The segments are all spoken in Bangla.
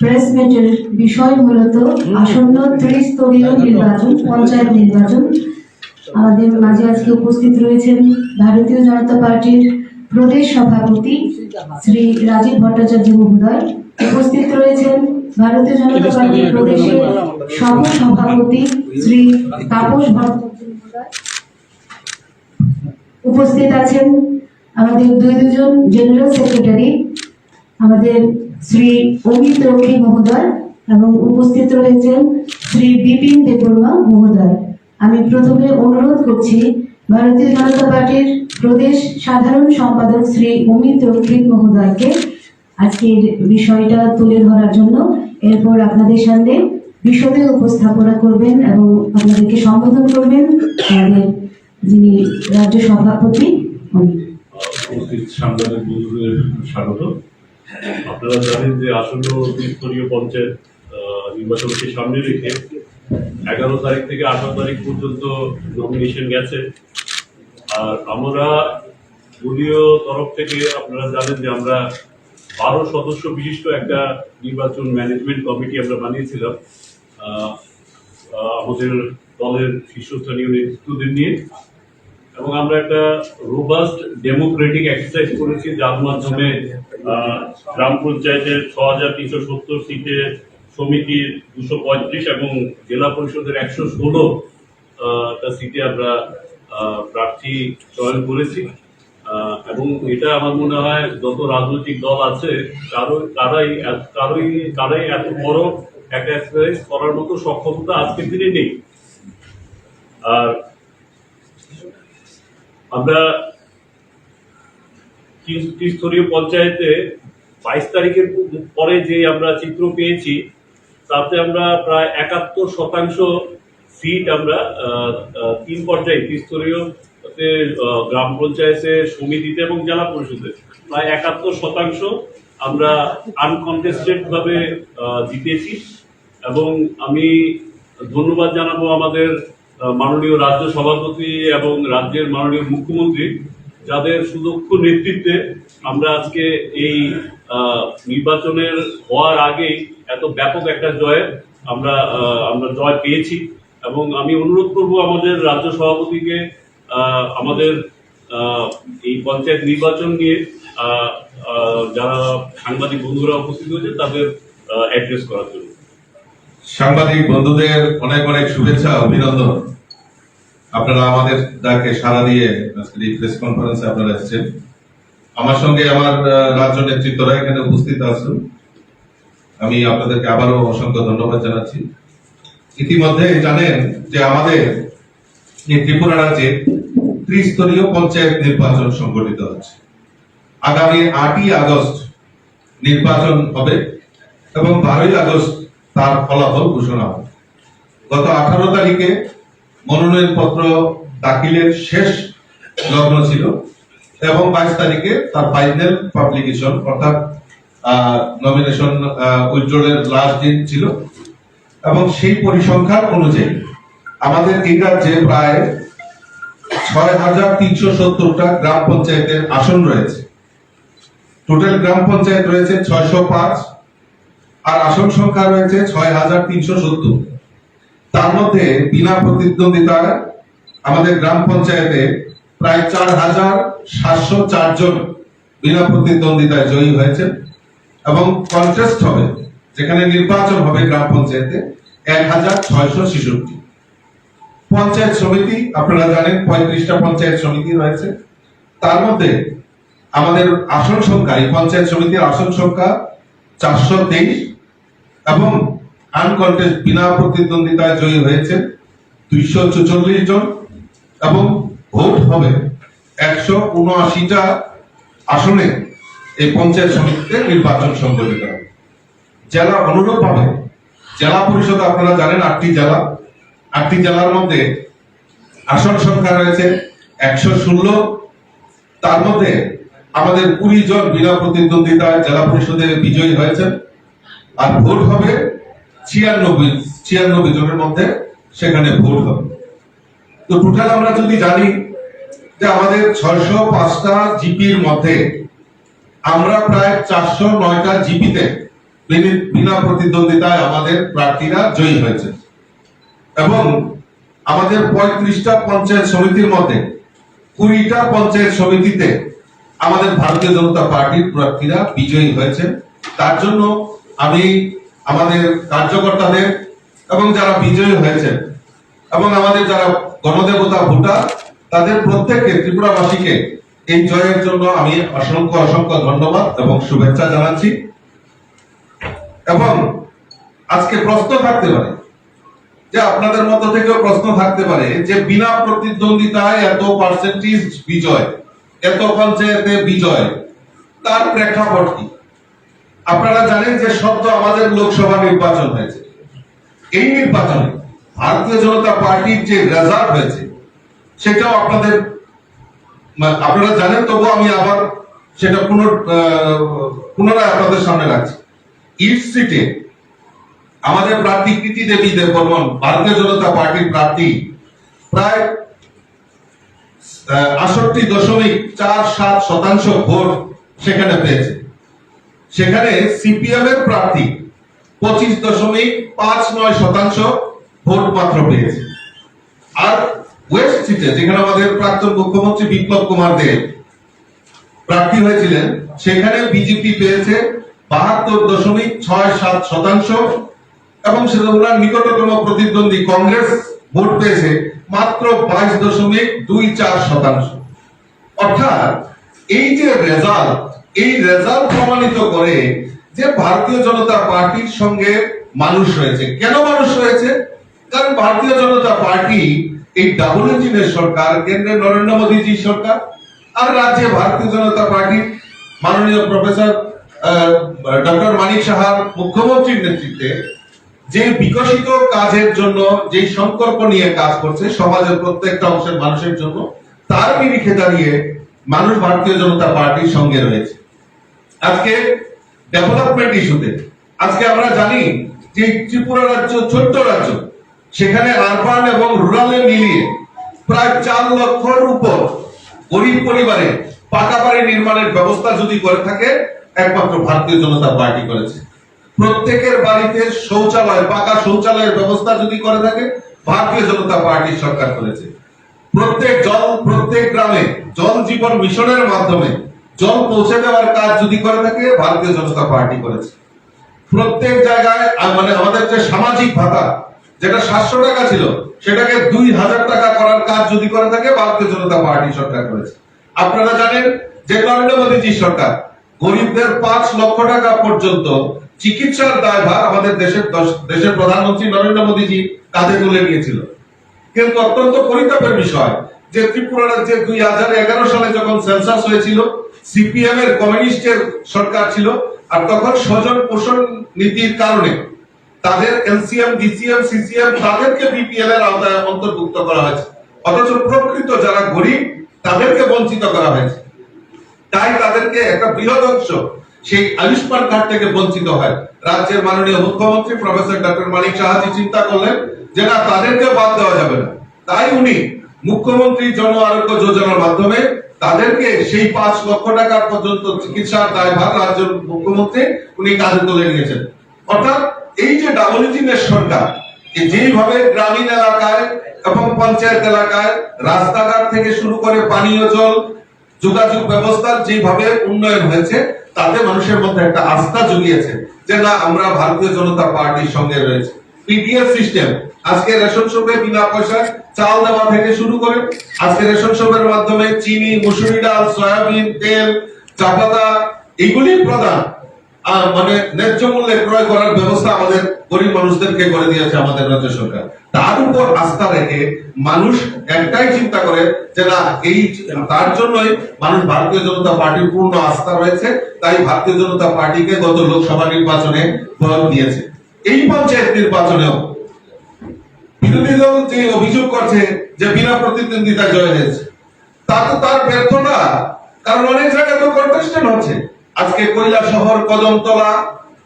প্রেস মিটের বিষয় মূলত আসন্ন ত্রিস্তরীয় নির্বাচন পঞ্চায়েত নির্বাচন। আমাদের মাঝে আজকে উপস্থিত রয়েছেন ভারতীয় জনতা পার্টির প্রদেশ সভাপতি শ্রী রাজীব ভট্টাচার্য মহোদয়। উপস্থিত রয়েছেন ভারতীয় জনতা পার্টির প্রদেশের সহ সভাপতি শ্রী তাপস ভট্টাচার্য উপস্থিত আছেন আমাদের দুই দুজন জেনারেল সেক্রেটারি আমাদের শ্রী অমিত রক্ষী মহোদয় এবং উপস্থিত রয়েছেন শ্রী বিপিন দেবর্মা মহোদয়। আমি প্রথমে অনুরোধ করছি, ভারতীয় জনতা পার্টির প্রদেশ সাধারণ সম্পাদক শ্রী অমিত রক্ষী মহোদয়কে আজকের বিষয়টা তুলে ধরার জন্য এরপর আপনাদের সামনে বিশদে উপস্থাপনা করবেন এবং আপনাদেরকে সম্বোধন করবেন আমাদের যিনি রাজ্য সভাপতি সাংবাদিক স্বাগত। আপনারা জানেন যে আসন্ন ত্রিস্তরীয় পঞ্চায়েত নির্বাচনকে সামনে রেখে এগারো তারিখ থেকে আঠারো তারিখ পর্যন্ত নমিনেশন গেছে। আর আমরা দলীয় তরফ থেকে আপনারা জানেন যে আমরা বারো সদস্য বিশিষ্ট একটা নির্বাচন ম্যানেজমেন্ট কমিটি আমরা বানিয়েছিলাম আমাদের দলের শীর্ষস্থানীয় নেতৃত্বদের নিয়ে। এবং আমরা একটা রোবাস্ট ডেমোক্রেটিক এক্সারসাইজ করেছি, যার মাধ্যমে গ্রাম পঞ্চায়েতের ছ হাজার তিনশো সত্তর সিটে সমিতির দুশো পঁয়ত্রিশ এবং জেলা পরিষদের একশো ষোলো সিটে আমরা প্রার্থী চয়ন করেছি। এবং এটা আমার মনে হয় যত রাজনৈতিক দল আছে, কারও, কারাই কারোই, কারাই এত বড় একটা এক্সারসাইজ করার মতো সক্ষমতা আজকের দিনে নেই। আর আমরা ত্রিস্তরীয় পঞ্চায়েতে বাইশ তারিখের পরে যে আমরা চিত্র পেয়েছি, তাতে আমরা প্রায় একাত্তর শতাংশ সিট আমরা তিন পর্যায়ে ত্রিস্তরীয় গ্রাম পঞ্চায়েতে, সমিতিতে এবং জেলা পরিষদে প্রায় একাত্তর শতাংশ আমরা আনকনটেস্টেড ভাবে জিতেছি এবং আমি ধন্যবাদ জানাব আমাদের মাননীয় রাজ্য সভাপতি এবং রাজ্যের মাননীয় মুখ্যমন্ত্রী যাদের সুদক্ষ নেতৃত্বে আমরা আজকে এই নির্বাচনের হওয়ার আগেই এত ব্যাপক একটা জয় আমরা আমরা জয় পেয়েছি। এবং আমি অনুরোধ করব আমাদের রাজ্য সভাপতিকে আমাদের এই পঞ্চায়েত নির্বাচন নিয়ে যারা সাংবাদিক বন্ধুরা উপস্থিত হয়েছে তাদের অ্যাড্রেস করার জন্য। সাংবাদিক বন্ধুদের অনেক অনেক শুভেচ্ছা, অভিনন্দন। আপনারা আমাদের ডাকে সাড়া দিয়ে আজকের এই প্রেস কনফারেন্সে আপনারা এসেছেন। আমার সঙ্গে আমার রাজ্য নেতৃত্বরা এখানে উপস্থিত আছেন। আমি আপনাদেরকে আবারও অসংখ্য ধন্যবাদ জানাচ্ছি। ইতিমধ্যে জানেন যে আমাদের এই ত্রিপুরা রাজ্যে ত্রিস্তরীয় পঞ্চায়েত নির্বাচন সংগঠিত হচ্ছে। আগামী আটই আগস্ট নির্বাচন হবে এবং বারোই আগস্ট তার ফলাফল ঘোষণা হবে। গত আঠারো তারিখে মনোনয়ন পত্র দাখিলের শেষ লগ্ন ছিল এবং বাইশ তারিখে তার ফাইনাল পাবলিকেশন অর্থাৎ নমিনেশন উইথড্রলের লাস্ট দিন ছিল। এবং সেই পরিসংখ্যান অনুযায়ী আমাদের এই রাজ্যে প্রায় ছয় হাজার তিনশো সত্তরটা গ্রাম পঞ্চায়েতের আসন রয়েছে। টোটাল গ্রাম পঞ্চায়েত রয়েছে ছয়শো পাঁচ আর আসন সংখ্যা রয়েছে ছয় হাজার তিনশো সত্তর। তার মধ্যে বিনা প্রতিদ্বন্দ্বিতায় আমাদের গ্রাম পঞ্চায়েতে প্রায় চার হাজার সাতশো চারজন বিনা প্রতিদ্বন্দ্বিতায় জয়ী হয়েছে এবং কন্টেস্ট হবে, যেখানে নির্বাচন হবে গ্রাম পঞ্চায়েতে এক হাজার ছয়শো ছেষট্টি। পঞ্চায়েত সমিতি, আপনারা জানেন, পঁয়ত্রিশটা পঞ্চায়েত সমিতি রয়েছে। তার মধ্যে আমাদের আসন সংখ্যা, এই পঞ্চায়েত সমিতির আসন সংখ্যা চারশো তেইশ এবং আনকন্টেস্ট বিনা প্রতিদ্বন্দ্বিতায় জয়ী হয়েছে দুইশো চুচল্লিশ জন এবং ভোট হবে একশো উনআশিটা আসনে এই পঞ্চায়েত সমিতিতে নির্বাচন সংগঠিত হবে। জেলা ভাবে জেলা পরিষদ আপনারা জানেন আটটি জেলা। আটটি জেলার মধ্যে আসন সংখ্যা রয়েছে একশো ষোলো। তার মধ্যে আমাদের কুড়ি জন বিনা প্রতিদ্বন্দ্বিতায় জেলা পরিষদে বিজয়ী হয়েছেন। আর ভোট হবে ছিয়ানব্বই ছিয়ানব্বই জনের মধ্যে সেখানে ভোট হবে। তো টোটাল আমরা যদি জানি যে আমাদের ছয়শো পাঁচটা জিপির মধ্যে আমরা প্রায় চারশো নয়টা জিপিতে বিনা প্রতিদ্বন্দ্বিতায় আমাদের প্রার্থীরা জয়ী হয়েছে। এবং আমাদের পঁয়ত্রিশটা পঞ্চায়েত সমিতির মধ্যে কুড়িটা পঞ্চায়েত সমিতিতে আমাদের ভারতীয় জনতা পার্টির প্রার্থীরা বিজয়ী হয়েছে। তার জন্য আমি আমাদের কার্যকর্তাদের এবং যারা বিজয়ী হয়েছে এবং আমাদের যারা গণদেবতা ভোটার, তাদের প্রত্যেককে ত্রিপুরাবাসীকে এই জয়ের জন্য আমি অসংখ্য অসংখ্য ধন্যবাদ এবং শুভেচ্ছা জানাচ্ছি। এবং আজকে প্রশ্ন থাকতে পারে, যে আপনাদের মধ্য থেকেও প্রশ্ন থাকতে পারে, যে বিনা প্রতিদ্বন্দ্বিতায় এত পার্সেন্টেজ বিজয়, এত পঞ্চায়েতে বিজয়, তার প্রেক্ষাপট কি? আপনারা জানেন যে সদ্য আমাদের লোকসভা নির্বাচন হয়েছে। এই নির্বাচনে ভারতীয় জনতা পার্টির যে রেজাল্ট হয়েছে, সেটাও আপনাদের আপনারা জানেন, তবু আমি আবার সেটা পুনর পুনরায় আপনাদের সামনে রাখছি। ইট সিটে আমাদের প্রার্থী কৃতি দেবী দেববর্মন, ভারতীয় জনতা পার্টির প্রার্থী, প্রায় আষট্টি দশমিক চার সাত শতাংশ ভোট সেখানে পেয়েছে। সেখানে সিপিএম এর প্রার্থী পঁচিশ দশমিক পাঁচ নয় শতাংশ ভোট মাত্র পেয়েছে। আর ওয়েস্ট সিটে যেখানে আমাদের প্রাক্তন মুখ্যমন্ত্রী বিপ্লব কুমার দেব প্রার্থী হয়েছিলেন, সেখানে বিজেপি পেয়েছে বাহাত্তর দশমিক ছয় সাত শতাংশ এবং সেটা নিকটতম প্রতিদ্বন্দ্বী কংগ্রেস ভোট পেয়েছে মাত্র বাইশ দশমিক দুই চার শতাংশ। অর্থাৎ এই যে রেজাল্ট এই রেজাল্ট প্রমাণিত করে যে ভারতীয় জনতা পার্টির সঙ্গে মানুষ রয়েছে। কেন মানুষ রয়েছে? কারণ ভারতীয় জনতা পার্টি এই ডাবল ইঞ্জিনের সরকার কেন্দ্রে নরেন্দ্র মোদীজি সরকার আর রাজ্যে ভারতীয় জনতা পার্টি মাননীয় প্রফেসর ডক্টর মানিক সাহার মুখ্যমন্ত্রীর নেতৃত্বে যে বিকশিত কাজের জন্য যে সংকল্প নিয়ে কাজ করছে সমাজের প্রত্যেকটা অংশের মানুষের জন্য, তার নিরিখে দাঁড়িয়ে মানুষ ভারতীয় জনতা পার্টির সঙ্গে রয়েছে। আজকে ডেভেলপমেন্ট ইস্যুতে আজকে আমরা জানি যে ত্রিপুরা রাজ্য ছোট্ট রাজ্য, সেখানে আরবান এবং রুরালে মিলিয়ে প্রায় চার লক্ষর উপর গরিব পরিবারে পাকা বাড়ি নির্মাণের ব্যবস্থা যদি করে থাকে, একমাত্র ভারতীয় জনতা পার্টি করেছে। প্রত্যেকের বাড়িতে শৌচালয়, পাকা শৌচালয়ের ব্যবস্থা যদি করে থাকে, ভারতীয় জনতা পার্টির সরকার করেছে। প্রত্যেক জল, প্রত্যেক গ্রামে জল জীবন মিশনের মাধ্যমে জল পৌঁছে দেওয়ার কাজ যদি করে থাকে, ভারতীয় জনতা পার্টি করেছে। প্রত্যেক জায়গায় মানে আমাদের যে সামাজিক ভাতা, যেটা সাতশো টাকা ছিল, সেটাকে দুই হাজার টাকা করার কাজ যদি করে থাকে, ভারতীয় জনতা পার্টি সরকার করেছে। আপনারা জানেন যে নরেন্দ্র মোদীজি সরকার গরিবদের পাঁচ লক্ষ টাকা পর্যন্ত চিকিৎসার দায়ভার আমাদের দেশের দশ- দেশের প্রধানমন্ত্রী নরেন্দ্র মোদীজি কাঁধে তুলে নিয়েছিল। কিন্তু অত্যন্ত পরিতাপের বিষয় যে ত্রিপুরা রাজ্যে দুই হাজার এগারো সালে যখন সেন্সাস হয়েছিল, সিপিএম এর কমিউনিস্টের সরকার ছিল, আর তখন স্বজন পোষণ নীতির কারণে তাদের এলসিএম, ডিসিএম, সিসিএম তাদেরকে বিপিএল এর আওতায় অন্তর্ভুক্ত করা হয়েছে। অথচ প্রকৃত যারা গরিব, তাদেরকে বঞ্চিত করা হয়েছে। তাই তাদেরকে একটা বৃহৎ অংশ সেই আয়ুষ্মান কার্ড থেকে বঞ্চিত হয়। রাজ্যের মাননীয় মুখ্যমন্ত্রী প্রফেসর ডক্টর মানিক সাহাজি চিন্তা করলেন যে না, তাদেরকে বাদ দেওয়া যাবে না। তাই উনি মুখ্যমন্ত্রী জন আরোগ্য যোজনার মাধ্যমে তাদেরকে সেই পাঁচ লক্ষ টাকা পর্যন্ত চিকিৎসার দায়ভার রাজ্যের মুখ্যমন্ত্রী উনি কাঁধে তুলে নিয়েছেন। অর্থাৎ এই যে ডাবল ইঞ্জিনের সরকার যে যেইভাবে গ্রামীণ এলাকায় এবং পঞ্চায়েত এলাকায় রাস্তাঘাট থেকে শুরু করে পানীয় জল যোগাযোগ ব্যবস্থার যেভাবে উন্নয়ন হয়েছে, তাতে মানুষের মধ্যে একটা আস্থা জুগিয়েছে যে না, আমরা ভারতীয় জনতা পার্টির সঙ্গে রয়েছে। পিডিএস সিস্টেম, আজকে রেশন শপে বিনা পয়সায় চাল দেওয়া থেকে শুরু করে আজকে রেশন শপের মাধ্যমে চিনি, মুসুরি ডাল, সয়াবিন, তেল, চাপাতা, এগুলি প্রদান মানে ন্যায্য মূল্যে ক্রয় করার ব্যবস্থা আমাদের গরিব মানুষদেরকে করে দিয়েছে আমাদের রাজ্য সরকার। তার উপর আস্থা রেখে মানুষ একটাই চিন্তা করে যে না, এই, তার জন্যই মানুষ ভারতীয় জনতা পার্টির পূর্ণ আস্থা রয়েছে, তাই ভারতীয় জনতা পার্টিকে গত লোকসভা নির্বাচনে ভোট দিয়েছে। এই পঞ্চায়েত নির্বাচনেও বিরোধী দল যে অভিযোগ করছে যে বিনা প্রতিদ্বন্দ্বিতা জয় হয়েছে, তা তো তার ব্যর্থতা কারণ অনেক জায়গায় তো কন্টেস্টেন্ট হচ্ছে। আজকে Kailashahar, Kadamtala,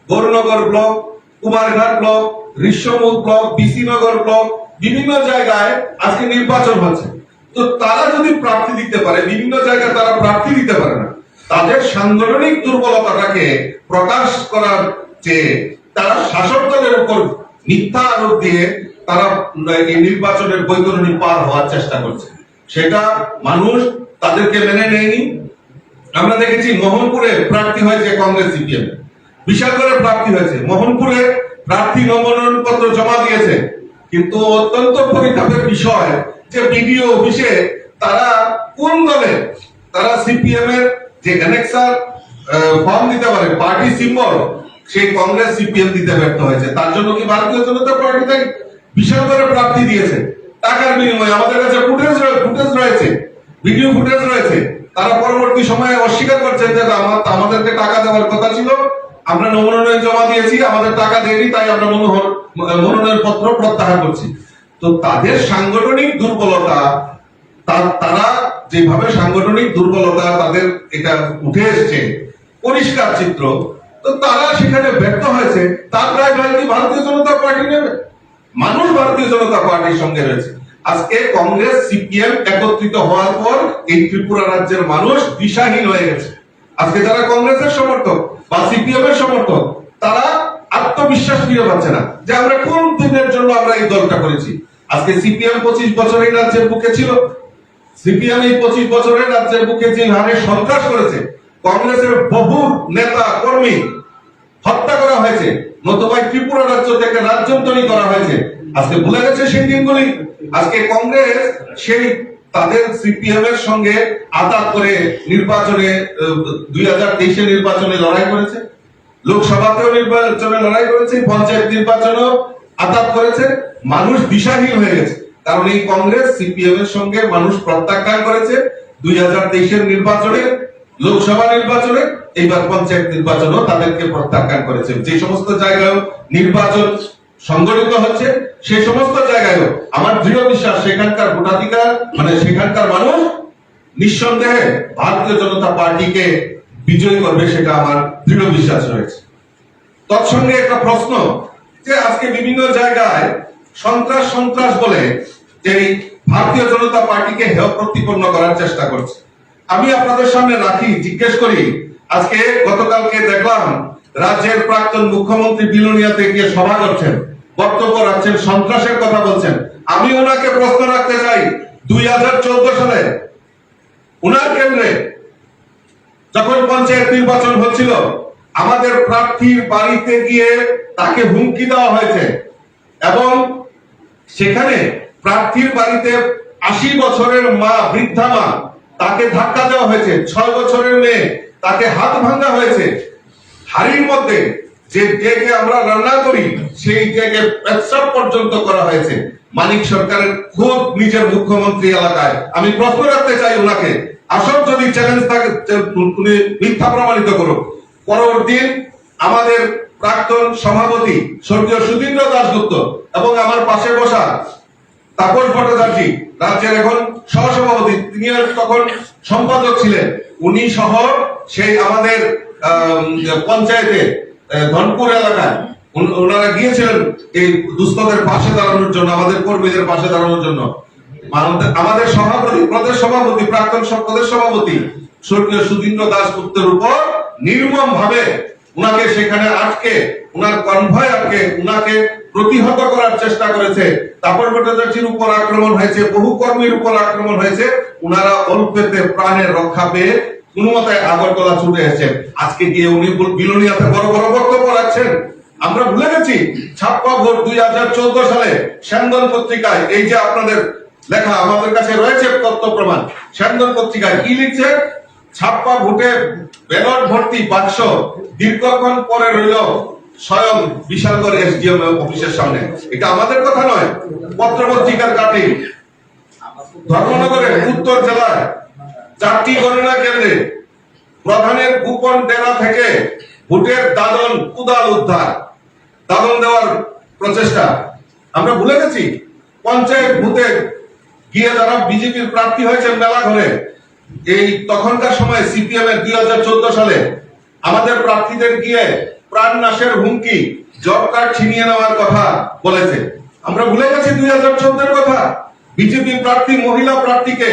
Gournagar block, Kumarghat block Rishyamukh block, BC Nagar block, বিভিন্ন জায়গায় আজকে নির্বাচন হচ্ছে। তো তারা যদি প্রার্থী দিতে পারে, বিভিন্ন জায়গায় তারা প্রার্থী দিতে পারে না, তাদের সাংগঠনিক দুর্বলতাটাকে প্রকাশ করার যে তারা শাসক দলের উপর মিথ্যা আরোপ দিয়ে তারা নির্বাচনের বৈতরণী পার হওয়ার চেষ্টা করছে। সেটা মানুষ তাদেরকে মেনে নেয়নি। আমরা দেখেছি মোহনপুরে প্রার্থী হয়েছে কংগ্রেস সিপিএম। বিশাল করে প্রার্থী হয়েছে। মোহনপুরে প্রার্থী পত্র জমা দিয়েছে। কিন্তু অত্যন্ত পরিতাপের বিষয় যে বিডিও অফিসে তারা কোন দলে? তারা সিপিএম এর যে অ্যানেক্সার ফর্ম দিতে পারে পার্টি সিম্বল সেই কংগ্রেস সিপিএম দিতে ব্যর্থ হয়েছে। তার জন্য কি ভারতীয় জনতা পার্টি থেকে বিশাল প্রাপ্তি দিয়েছে। টাকার বিনিময়ে আমাদের কাছে ফুটেজ ফুটেজ রয়েছে। ভিডিও ফুটেজ রয়েছে। তারা পরবর্তী সময়ে অস্বীকার করছেন যে আমাদেরকে টাকা দেওয়ার কথা ছিল। আমরা মনোনয়ন জমা দিয়েছি, আমাদের টাকা দেয়নি, তাই আমরা মনোনয়ন পত্র প্রত্যাহার করছি। তো তাদের সাংগঠনিক দুর্বলতা, তারা যেভাবে সাংগঠনিক দুর্বলতা তাদের এটা উঠে এসছে, পরিষ্কার চিত্র, তো তারা সেখানে ব্যর্থ হয়েছে। তার প্রায় ভারতীয় জনতা পার্টি নেবে। মানুষ ভারতীয় জনতা পার্টির সঙ্গে রয়েছে। আজকে কংগ্রেস, সিপিএম একত্রিত হওয়ার পর এই ত্রিপুরা রাজ্যের মানুষ দিশাহীন হয়ে গেছে। আজকে যারা কংগ্রেসের সমর্থক বা সিপিএম এর সমর্থক, তারা আত্মবিশ্বাস ফিরে পাচ্ছে না যে আমরা কোন দিনের জন্য আমরা এই দলটা করেছি। আজকে সিপিএম পঁচিশ বছর এই রাজ্যের বুকে ছিল। সিপিএম এই পঁচিশ বছরের রাজ্যের বুকে যে হারে সন্ত্রাস করেছে, কংগ্রেসের বহু নেতা কর্মী হত্যা করা হয়েছে। নতুবা ত্রিপুরা রাজ্য থেকে রাজ্যান্তরী করা হয়েছে। আজকে ভুলে গেছে সেই দিনগুলি। আজকে কংগ্রেস সেই তাদের সিপিএম এর সঙ্গে আতাত করে নির্বাচনে দুই হাজার তেইশে নির্বাচনে লড়াই করেছে। লোকসভাতেও নির্বাচনে লড়াই করেছে পঞ্চায়েত নির্বাচনেও আতাত করেছে। মানুষ দিশাহীন হয়ে গেছে। কারণ এই কংগ্রেস সিপিএম এর সঙ্গে মানুষ প্রত্যাখ্যান করেছে। দুই হাজার তেইশের নির্বাচনে লোকসভা নির্বাচনে এইবার পঞ্চায়েত নির্বাচনও তাদেরকে প্রত্যাখ্যান করেছে। যে সমস্ত জায়গায় নির্বাচন সংগঠিত হচ্ছে সেই সমস্ত জায়গায়ও আমার দৃঢ় বিশ্বাস, সেখানকার ভোটাধিকার মানে সেখানকার মানুষ নিঃসন্দেহে ভারতীয় জনতা পার্টিকে বিজয়ী করবে সেটা আমার দৃঢ় বিশ্বাস রয়েছে। তৎসঙ্গে একটা প্রশ্ন যে আজকে বিভিন্ন জায়গায় সন্ত্রাস সন্ত্রাস বলে যে ভারতীয় জনতা পার্টিকে হেয় প্রতিপন্ন করার চেষ্টা করছে। আমি আপনাদের সামনে রাখি, জিজ্ঞেস করি। আজকে গতকালকে দেখলাম রাজ্যের প্রাক্তন মুখ্যমন্ত্রী বিলোনিয়াতে গিয়ে সভা করছেন, বক্তব্য রাখছেন, সন্ত্রাসের কথা বলছেন। আমি ওনাকে প্রশ্ন রাখতে চাই, দুই হাজার চোদ্দ সালে উনার কেন্দ্রে যখন পঞ্চায়েত নির্বাচন হচ্ছিল, আমাদের প্রার্থীর বাড়িতে গিয়ে তাকে হুমকি দেওয়া হয়েছে এবং সেখানে প্রার্থীর বাড়িতে আশি বছরের মা, বৃদ্ধা মা তাকে ধাক্কা দেওয়া হয়েছে। ছয় বছরের মেয়ে, তাকে হাত ভাঙা হয়েছে। হাড়ির মধ্যে যে ডেকে আমরা রান্না করি, সেই ডেকে পেচ্ছাপ পর্যন্ত করা হয়েছে। মানিক সরকারের খুব নিজের মুখ্যমন্ত্রী এলাকায়। আমি প্রশ্ন রাখতে চাই ওনাকে। আসল যদি চ্যালেঞ্জ থাকে উনি মিথ্যা প্রমাণিত করুক। পরবর্তী আমাদের প্রাক্তন সভাপতি স্বর্গীয় সুধীন্দ্র দাশগুপ্ত এবং আমার পাশে বসা তাপস ভট্টাচার্য রাজ্যের এখন সহসভাপতি। তিনি তখন সম্পাদক ছিলেন। উনি সহ সেই আমাদের আম, পঞ্চায়েতে ধনপুর এলাকায় ওনারা গিয়েছিলেন এই দুস্থদের পাশে দাঁড়ানোর জন্য আমাদের কর্মীদের পাশে দাঁড়ানোর জন্য। আমাদের সভাপতি প্রদেশ সভাপতি প্রাক্তন প্রদেশ সভাপতি স্বর্গীয় সুধীন্দ্র দাসগুপ্তের উপর নির্মম ভাবে উনাকে সেখানে আটকে উনার কনভয় আটকে উনাকে প্রতিহত করার চেষ্টা করেছে। তাপর ভট্টাচার্যের উপর আক্রমণ হয়েছে, বহু কর্মীর উপর আক্রমণ হয়েছে। উনারা অল্পেতে প্রাণের রক্ষা পেয়ে কোনো মতে আগরতলা ছুটে এসেছেন। আজকে গিয়ে উনি বল- বিলোনিয়াতে বড় বড় বক্তব্য রাখছেন। আমরা ভুলে গেছি, ছাপ্পা ভোট দুই হাজার চোদ্দ সালে স্যান্দন পত্রিকায় এই যে আপনাদের লেখা আমাদের কাছে রয়েছে তথ্য প্রমাণ স্যান্দন পত্রিকায় কি লিখছে? ছাপ্পা ভোটে ব্যালট ভর্তি বাক্স দীর্ঘক্ষণ পরে রইল স্বয়ং বিশালগড় এসডিএম অফিসের সামনে। এটা আমাদের কথা নয় পত্র পত্রিকার কাটে ধর্মনগরের উত্তর জেলায় চারটি গণনা কেন্দ্রে প্রধানের গোপন ডেরা থেকে ভোটের দাদন কুদাল উদ্ধার, দাদন দেওয়ার প্রচেষ্টা। আমরা ভুলে গেছি, পঞ্চায়েত ভূতে গিয়ে যারা বিজেপির প্রার্থী হয়েছেন মেলা ঘরে, এই তখনকার সময় সিপিএম এর দুই হাজার চোদ্দ সালে আমাদের প্রার্থীদের গিয়ে প্রাণ নাশের হুমকি, জব কার্ড ছিনিয়ে নেওয়ার কথা বলেছে। আমরা ভুলে গেছি দুই হাজার কথা। বিজেপি প্রার্থী, মহিলা প্রার্থীকে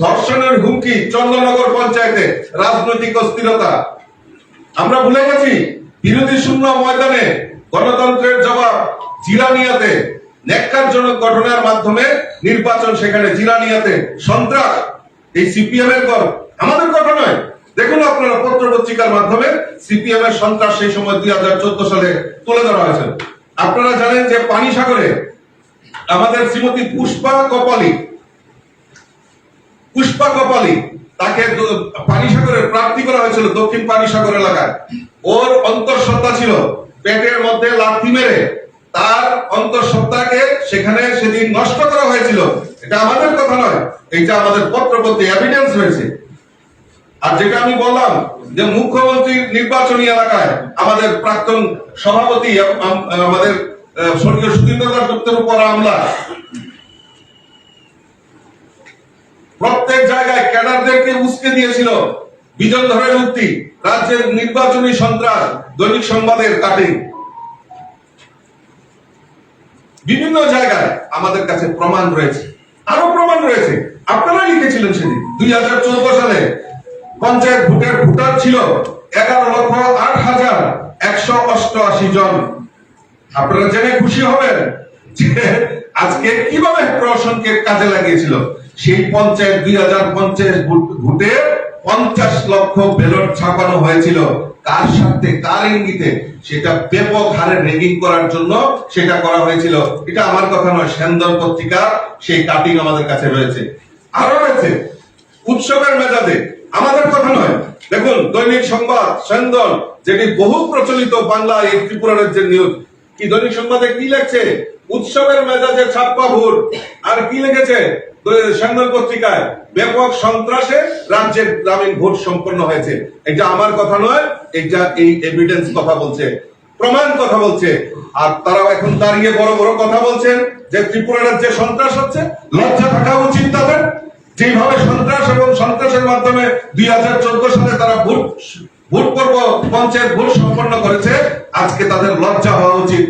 ধর্ষণের হুমকি চন্দ্রনগর পঞ্চায়েতে। রাজনৈতিক অস্থিরতা। আমরা ভুলে গেছি বিরোধী শূন্য ময়দানে গণতন্ত্রের জবাব জিরানিয়াতে ন্যাক্কারজনক ঘটনার মাধ্যমে নির্বাচন সেখানে জিরানিয়াতে সন্ত্রাস, এই সিপিএম এর গর আমাদের কথা নয় দেখুন আপনারা পত্র পত্রিকার মাধ্যমে সিপিএম এর সন্ত্রাস সেই সময় দুই হাজার চোদ্দ সালে তুলে ধরা হয়েছে। আপনারা জানেন যে পানি সাগরে আমাদের শ্রীমতী পুষ্পা কপালী পুষ্পা কপালী, তাকে দ- পানিসাগরে প্রার্থী করা হয়েছিল দক্ষিণ পানিসাগর এলাকায়। ওর অন্তঃসত্ত্বা ছিল পেটের মধ্যে লাথি মেরে। তার অন্তঃসত্ত্বাকে সেখানে সেদিন নষ্ট করা হয়েছিল। এটা আমাদের কথা নয়, এটা আমাদের পত্রপত্রে এভিডেন্স রয়েছে। আর যেটা আমি বললাম যে মুখ্যমন্ত্রী নির্বাচনী এলাকায় আমাদের প্রাক্তন সভাপতি আমাদের স্বর্গীয় সুধীন্দ্র দাসগুপ্তের উপর হামলা। প্রত্যেক জায়গায় ক্যাডারদেরকে উস্কে দিয়েছিল বিজন ধরের উক্তি রাজ্যের নির্বাচনী সন্ত্রাস, দৈনিক সংবাদের কাটিং। বিভিন্ন জায়গায় আমাদের কাছে প্রমাণ রয়েছে। আরও প্রমাণ রয়েছে। আপনারা লিখেছিলেন সেদিন, দুই হাজার চৌদ্দ সালে পঞ্চায়েত ভোটের ভোটার ছিল এগারো লক্ষ আট হাজার একশো অষ্টআশি জন। আপনারা জেনে খুশি হবেন যে আজকে কীভাবে প্রশাসনকে কাজে লাগিয়েছিল? সেই পঞ্চায়েত দুই হাজার পঞ্চায়েত ভোটে পঞ্চাশ লক্ষ ব্যালট ছাপানো হয়েছিল। কার সাথে কার ইঙ্গিতে? সেটা ব্যাপক হারে রেগিং করার জন্য সেটা করা হয়েছিল। এটা আমার কথা নয়, সেন্দর পত্রিকা, সেই কাটিং আমাদের কাছে রয়েছে। আরও রয়েছে, উৎসবের মেজাজে আমাদের কথা নয়। দেখুন, দৈনিক সংবাদ সেন্দন যেটি বহু প্রচলিত বাংলা এই ত্রিপুরা রাজ্যের নিউজ। কি দৈনিক সংবাদে কি লেখছে? উৎসবের মেজাজে ছাপ্পা ভোট। আর কি লিখেছে? দৈ- সেন্দন পত্রিকায়, ব্যাপক সন্ত্রাসে রাজ্যের গ্রামীণ ভোট সম্পন্ন হয়েছে। এটা আমার কথা নয়, এটা এই এভিডেন্স কথা বলছে। প্রমাণ কথা বলছে। আর তারাও এখন দাঁড়িয়ে বড় বড় কথা বলছেন যে ত্রিপুরা রাজ্যে সন্ত্রাস হচ্ছে, লজ্জা থাকা উচিত তাদের। যেভাবে সন্ত্রাস এবং সন্ত্রাসের মাধ্যমে দুই হাজার চোদ্দ সালে তারা ভোট ভোট পর্ব, পঞ্চায়েত ভোট সম্পন্ন করেছে, আজকে তাদের লজ্জা হওয়া উচিত।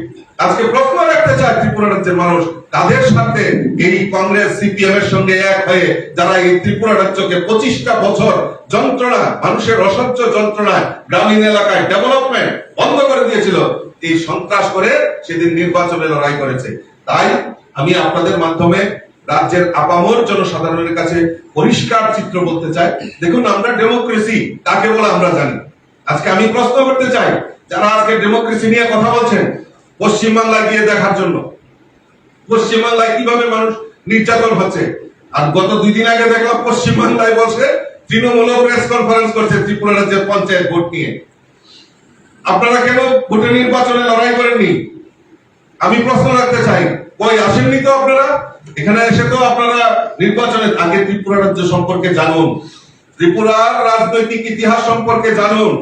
আজকে প্রশ্ন রাখতে চায় ত্রিপুরা রাজ্যের মানুষ, তাদের সাথে এই কংগ্রেস সিপিএম এর সঙ্গে এক হয়ে যারা এই ত্রিপুরা রাজ্যকে পঁচিশটা বছর যন্ত্রণা, মানুষের অসহ্য যন্ত্রণায় গ্রামীণ এলাকায় ডেভেলপমেন্ট বন্ধ করে দিয়েছিল, এই সন্ত্রাস করে সেদিন নির্বাচনে লড়াই করেছে। তাই আমি আপনাদের মাধ্যমে রাজ্যের আপামর জনসাধারণের কাছে পরিষ্কার চিত্র বলতে চাই। দেখুন, আমরা ডেমোক্রেসি কাকে বলে আমরা জানি। আজকে আমি প্রশ্ন করতে চাই, যারা আজকে ডেমোক্রেসি নিয়ে কথা বলছেন, পশ্চিমবাংলায় গিয়ে দেখার জন্য। পশ্চিমবাংলায় কীভাবে মানুষ নির্যাতন হচ্ছে? আর গত দুই দিন আগে দেখলাম পশ্চিমবাংলায় বসে তৃণমূল প্রেস কনফারেন্স করছে ত্রিপুরা রাজ্যের পঞ্চায়েত ভোট নিয়ে। আপনারা কেন ভোটে নির্বাচনে লড়াই করেননি? আমি প্রশ্ন রাখতে চাই, কই আসেননি তো আপনারা? এখানে এসে তো আপনারা নির্বাচনের, আগে ত্রিপুরা রাজ্য সম্পর্কে জানুন, ত্রিপুরার রাজনৈতিক ইতিহাস সম্পর্কে জানুন,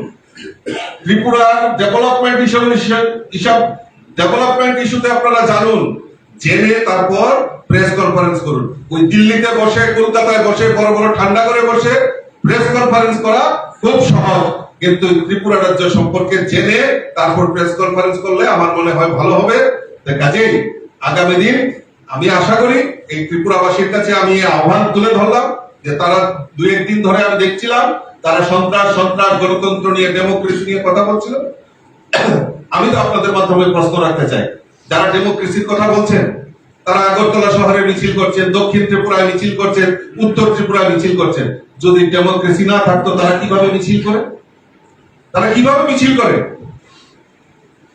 ত্রিপুরার ডেভেলপমেন্ট হিসাব ডেভেলপমেন্ট ইস্যুতে আপনারা জানুন, জেনে তারপর প্রেস কনফারেন্স করুন। ওই দিল্লিতে বসে, কলকাতায় বসে, বড় বড় ঠান্ডা করে বসে প্রেস কনফারেন্স করা খুব সহজ। কিন্তু ত্রিপুরা রাজ্য সম্পর্কে জেনে তারপর প্রেস কনফারেন্স করলে আমার মনে হয় ভালো হবে। কাজেই আগামী দিন আমি আশা করি এই ত্রিপুরাবাসীর কাছে আমি আহ্বান তুলে ধরলাম যে তারা দুই একদিন ধরে আমি দেখছিলাম, তারা সন্ত্রাস সন্ত্রাস, গণতন্ত্র নিয়ে ডেমোক্রেসি নিয়ে কথা বলছিল। আমি তো আপনাদের মাধ্যমে প্রশ্ন রাখতে চাই। যারা ডেমোক্রেসির কথা বলছেন, তারা আগরতলা শহরে মিছিল করছেন, দক্ষিণ ত্রিপুরায় মিছিল করছেন, উত্তর ত্রিপুরায় মিছিল করছেন। যদি ডেমোক্রেসি না থাকতো, তারা কীভাবে মিছিল করে? তারা কীভাবে মিছিল করে?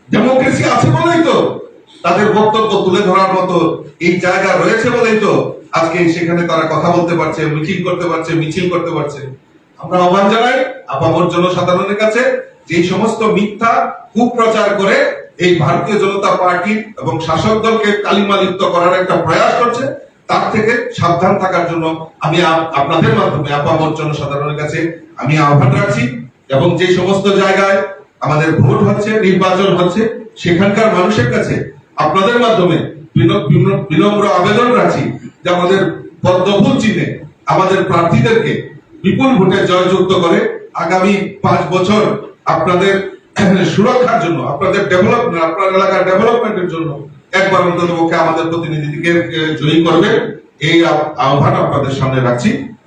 ডেমোক্রেসি আছে বলেই তো তাদের বক্তব্য তুলে ধরার মতো এই জায়গা রয়েছে বলেই তো আজকে সেখানে তারা কথা বলতে পারছে মিটিং করতে পারছে, মিছিল করতে পারছে। আমরা আহ্বান জানাই আপামর জনসাধারণের কাছে যে সমস্ত মিথ্যা কুপ্রচার করে এই ভারতীয় জনতা পার্টি এবং শাসক দলকে কালিমালিপ্ত করার একটা প্রয়াস করছে, তার থেকে সাবধান থাকার জন্য আমি আপ- আপনাদের মাধ্যমে আপামর জনসাধারণের কাছে আমি আহ্বান রাখছি এবং যে সমস্ত জায়গায় আমাদের ভোট হচ্ছে, নির্বাচন হচ্ছে, সেখানকার মানুষের কাছে আপনাদের মাধ্যমে বিন- বিন- বিনম্র আবেদন রাখি যে আমাদের পদ্মফুল চিহ্নে আমাদের প্রার্থীদেরকে বিপুল ভোটে জয়যুক্ত করে আগামী পাঁচ বছর আপনাদের সুরক্ষার জন্য, আপনাদের ডেভেলপমেন্ট আপনার এলাকার ডেভেলপমেন্টের জন্য একবার অন্তত আমাদের প্রতিনিধিকে জয়ী করবে। এই আহ্বান আপনাদের সামনে রাখছি।